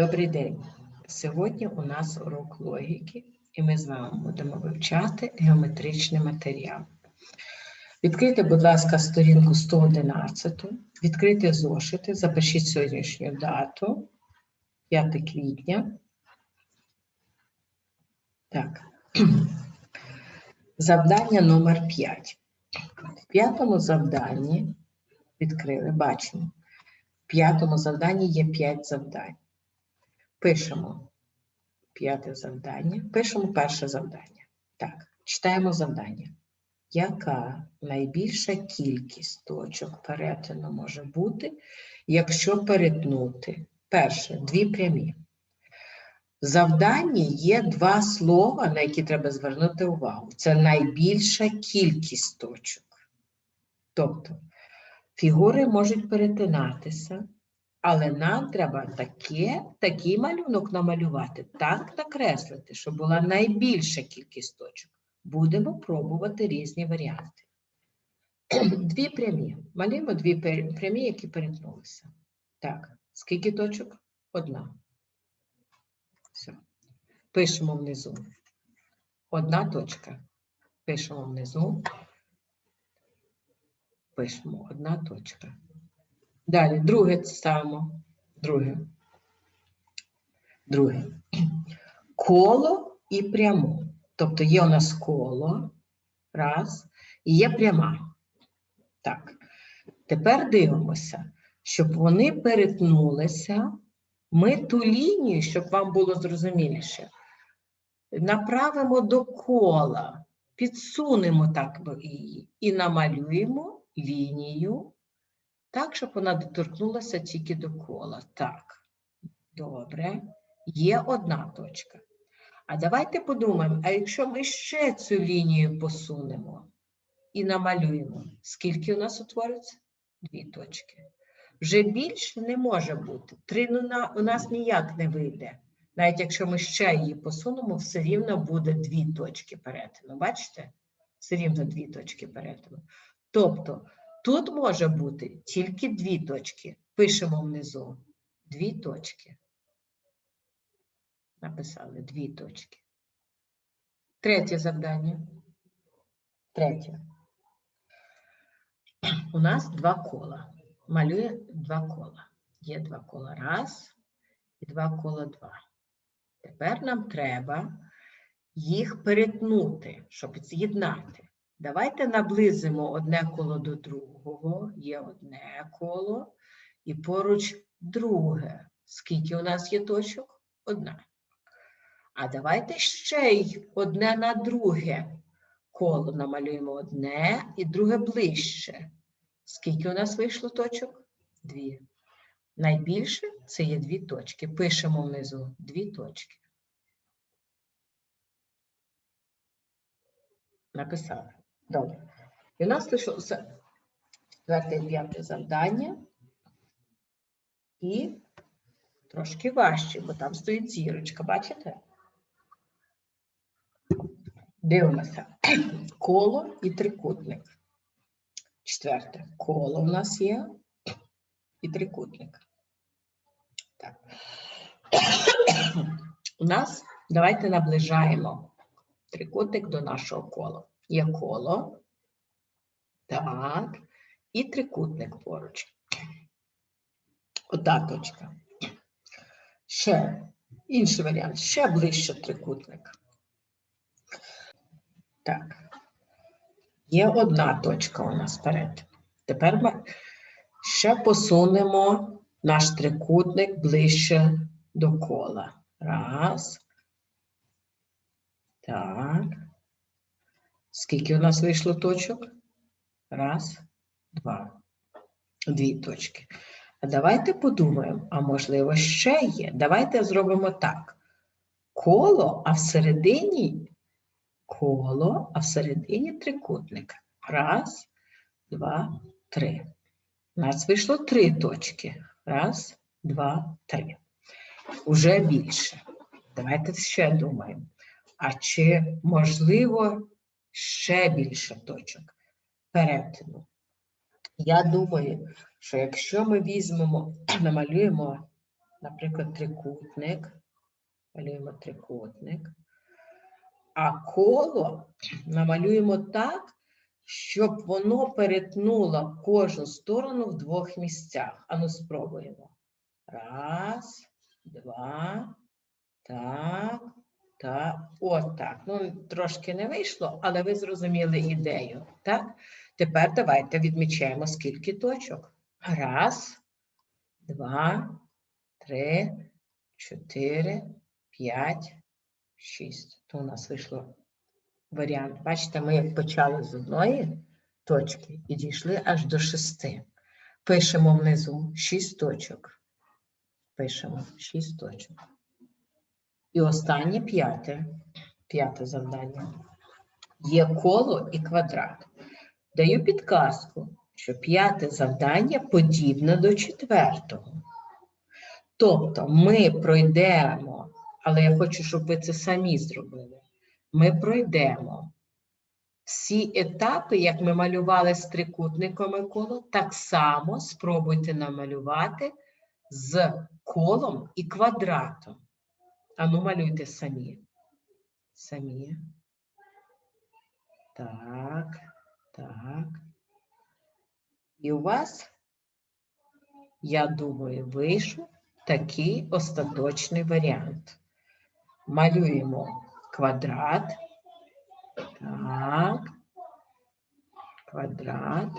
Добрий день. Сьогодні у нас урок логіки, і ми з вами будемо вивчати геометричний матеріал. Відкрийте, будь ласка, сторінку 111, відкрийте зошити, запишіть сьогоднішню дату, 5 квітня. Так. Завдання номер 5. В п'ятому завданні відкрили, бачимо. В п'ятому завданні є 5 завдань. Пишемо п'яте завдання. Пишемо перше завдання. Так, читаємо завдання. Яка найбільша кількість точок перетину може бути, якщо перетнути? Перше, дві прямі. В завданні є два слова, на які треба звернути увагу. Це найбільша кількість точок. Тобто фігури можуть перетинатися, але нам треба таке, такий малюнок намалювати, так накреслити, щоб була найбільша кількість точок. Будемо пробувати різні варіанти. Дві прямі. Малюємо дві прямі, які перетнулися. Так, скільки точок? Одна. Все. Пишемо внизу. Одна точка. Пишемо внизу. Пишемо одна точка. Далі, друге ставимо. Друге. Друге. Коло і пряму. Тобто є у нас коло. Раз. І є пряма. Так. Тепер дивимося, щоб вони перетнулися. Ми ту лінію, щоб вам було зрозуміліше, направимо до кола, підсунемо так її і намалюємо лінію так, щоб вона доторкнулася тільки до кола. Так, добре. Є одна точка. А давайте подумаємо, а якщо ми ще цю лінію посунемо і намалюємо, скільки у нас утвориться? Дві точки. Вже більше не може бути. Три ну, у нас ніяк не вийде. Навіть якщо ми ще її посунемо, все рівно буде дві точки перетину. Бачите? Все рівно дві точки перетину. Тобто Тут може бути тільки дві точки. Пишемо внизу. Дві точки. Написали дві точки. Третє завдання. Третє. У нас два кола. Малює два кола. Є два кола. Раз і два кола два. Тепер нам треба їх перетнути, щоб з'єднати. Давайте наблизимо одне коло до другого. Є одне коло і поруч друге. Скільки у нас є точок? Одна. А давайте ще й одне на друге коло намалюємо одне і друге ближче. Скільки у нас вийшло точок? Дві. Найбільше це є дві точки. Пишемо внизу дві точки. Написали. Добре. І у нас лишилося четверте і п'яте завдання. І трошки важче, бо там стоїть зірочка, бачите? Дивимося. Коло і трикутник. Четверте. Коло в нас є і трикутник. Так. У нас давайте наближаємо трикутник до нашого кола. Є коло. Так. І трикутник поруч. Ота точка. Ще інший варіант. Ще ближче трикутник. Так. Є одна точка у нас перед. Тепер ми ще посунемо наш трикутник ближче до кола. Раз. Так. Скільки у нас вийшло точок? Раз, два. Дві точки. А давайте подумаємо, а можливо, ще є. Давайте зробимо так. Коло, а всередині коло, а всередині трикутник. Раз, два, три. У нас вийшло три точки. Раз, два, три. Уже більше. Давайте ще думаємо. А чи можливо ще більше точок перетину? Я думаю, що якщо ми візьмемо, намалюємо наприклад, трикутник. Малюємо трикутник. А коло намалюємо так, щоб воно перетнуло кожну сторону в двох місцях. Ану, спробуємо. Раз, два, так, так, от так. Ну, трошки не вийшло, але ви зрозуміли ідею. Так? Тепер давайте відмічаємо, скільки точок. Раз, два, три, чотири, п'ять, шість. То у нас вийшло варіант. Бачите, ми почали з одної точки і дійшли аж до шести. Пишемо внизу шість точок. Пишемо шість точок. І останнє п'яте. П'яте завдання. Є коло і квадрат. Даю підказку, що п'яте завдання подібне до четвертого. Тобто ми пройдемо, але я хочу, щоб ви це самі зробили. Ми пройдемо всі етапи, як ми малювали з трикутниками коло, так само спробуйте намалювати з колом і квадратом. Ану, малюйте самі. Самі. Так, так. І у вас, я думаю, вийшов такий остаточний варіант. Малюємо квадрат. Так. Квадрат.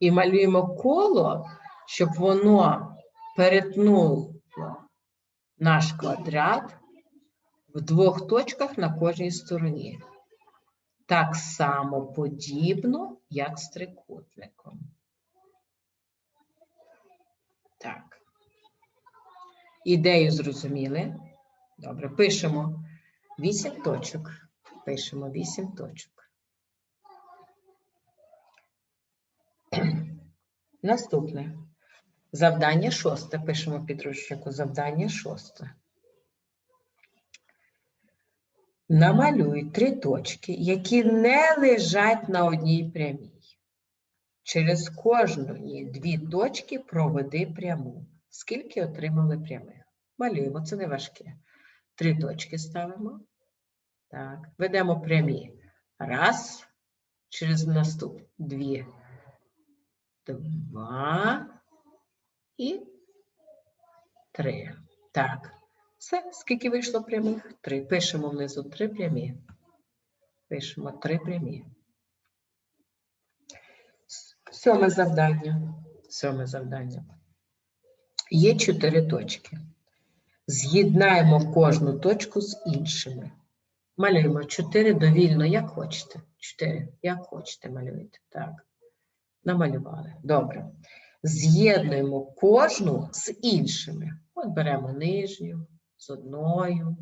І малюємо коло, щоб воно перетнуло наш квадрат в двох точках на кожній стороні. Так само подібно, як з трикутником. Так. Ідею зрозуміли? Добре, пишемо 8 точок. Пишемо 8 точок. Наступне. Завдання шосте. Пишемо підручнику. Завдання шосте. Намалюй три точки, які не лежать на одній прямій. Через кожну дві точки проведи пряму. Скільки отримали прямих? Малюємо, це не важке. Три точки ставимо. Так, ведемо прямі. Раз, через наступ дві, два і три. Так. Все, скільки вийшло прямих? Три. Пишемо внизу три прямі. Пишемо три прямі. Сьоме завдання. Сьоме завдання. Є чотири точки. З'єднаємо кожну точку з іншими. Малюємо чотири довільно, як хочете. Чотири, як хочете малюєте. Так. Намалювали. Добре. З'єднуємо кожну з іншими. От беремо нижню, з одною,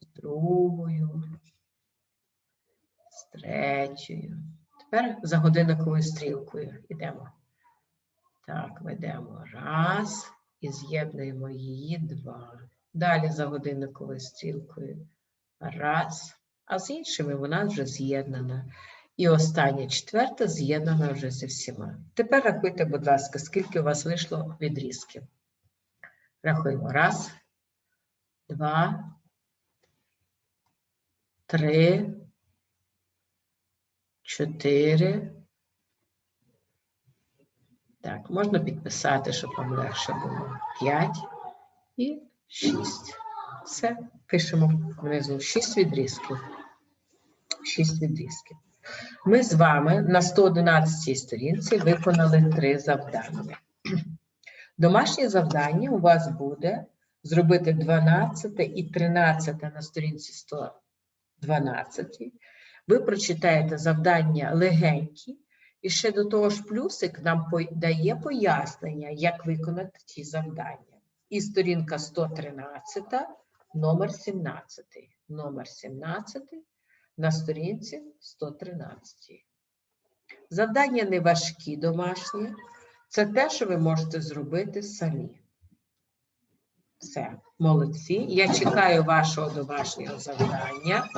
з другою, з третьою. Тепер за годинниковою стрілкою йдемо. Так, ведемо раз і з'єднуємо її два. Далі за годинниковою стрілкою. Раз. А з іншими вона вже з'єднана. І остання четверта з'єднана вже зі всіма. Тепер рахуйте, будь ласка, скільки у вас вийшло відрізків. Рахуємо. Раз, два, три, чотири. Так, можна підписати, щоб вам легше було. П'ять і шість. Все, пишемо внизу. Шість відрізків. Шість відрізків. Ми з вами на 111 сторінці виконали три завдання. Домашнє завдання у вас буде зробити 12 і 13 на сторінці 112. Ви прочитаєте завдання легенькі, і ще до того ж плюсик нам дає пояснення, як виконати ті завдання. І сторінка 113, номер 17. Номер 17 на сторінці 113. Завдання не важкі домашні. Це те, що ви можете зробити самі. Все, молодці. Я чекаю вашого домашнього завдання.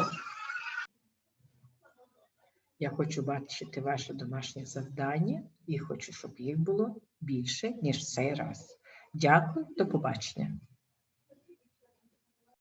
Я хочу бачити ваше домашнє завдання і хочу, щоб їх було більше, ніж цей раз. Дякую, до побачення.